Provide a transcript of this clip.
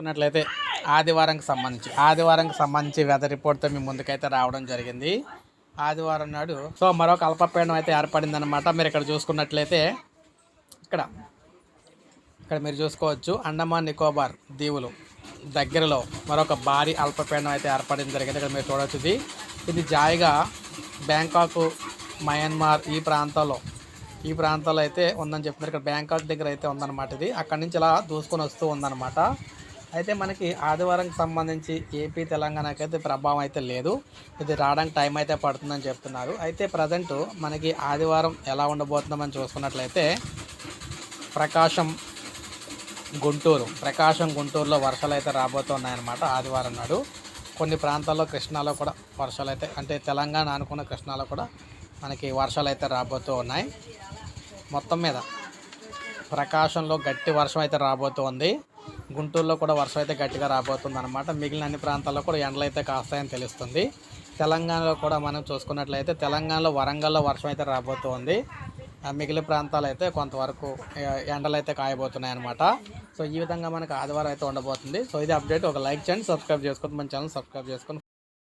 చూసుకున్నట్లయితే ఆదివారంకి సంబంధించి ఆదివారంకి సంబంధించి వెదర్ రిపోర్ట్తో మీ ముందుకైతే రావడం జరిగింది. ఆదివారం నాడు సో మరొక అల్పపీడనం అయితే ఏర్పడింది అనమాట మీరు ఇక్కడ చూసుకున్నట్లయితే ఇక్కడ ఇక్కడ మీరు చూసుకోవచ్చు అండమాన్ నికోబార్ దీవులు దగ్గరలో మరొక భారీ అల్పపీడనం అయితే ఏర్పడింది జరిగింది. ఇక్కడ మీరు చూడవచ్చు ఇది. ఇది జాయిగా బ్యాంకాక్ మయన్మార్ ఈ ప్రాంతంలో ఈ ప్రాంతాల్లో అయితే ఉందని చెప్తున్నారు. ఇక్కడ బ్యాంకాక్ దగ్గర అయితే ఉందన్నమాట ఇది. అక్కడి నుంచి ఇలా దూసుకొని వస్తూ ఉందన్నమాట. అయితే మనకి ఆదివారంకి సంబంధించి ఏపీ తెలంగాణకి అయితే ప్రభావం అయితే లేదు. ఇది రావడానికి టైం అయితే పడుతుందని చెప్తున్నారు. అయితే ప్రజెంట్ మనకి ఆదివారం ఎలా ఉండబోతుందని చూసుకున్నట్లయితే ప్రకాశం గుంటూరు ప్రకాశం గుంటూరులో వర్షాలు అయితే రాబోతున్నాయన్నమాట ఆదివారం నాడు. కొన్ని ప్రాంతాల్లో కృష్ణాలో కూడా వర్షాలు అయితే అంటే తెలంగాణ అనుకున్న కృష్ణాలో కూడా మనకి వర్షాలు అయితే రాబోతూ ఉన్నాయి. మొత్తం మీద ప్రకాశంలో గట్టి వర్షం అయితే రాబోతూ ఉంది. గుంటూరులో కూడా వర్షం అయితే గట్టిగా రాబోతుంది అనమాట మిగిలిన అన్ని ప్రాంతాల్లో కూడా ఎండలు అయితే కాస్తాయని తెలుస్తుంది. తెలంగాణలో కూడా మనం చూసుకున్నట్లయితే తెలంగాణలో వరంగల్లో వర్షం అయితే రాబోతుంది. ఆ మిగిలిన ప్రాంతాలు అయితే కొంతవరకు ఎండలు అయితే కాయబోతున్నాయి అనమాట సో ఈ విధంగా మనకు ఆదివారం అయితే ఉండబోతుంది. సో ఇది అప్డేట్. ఒక లైక్ చేయండి సబ్స్క్రైబ్ చేసుకోండి. మన ఛానల్ సబ్స్క్రైబ్ చేసుకొని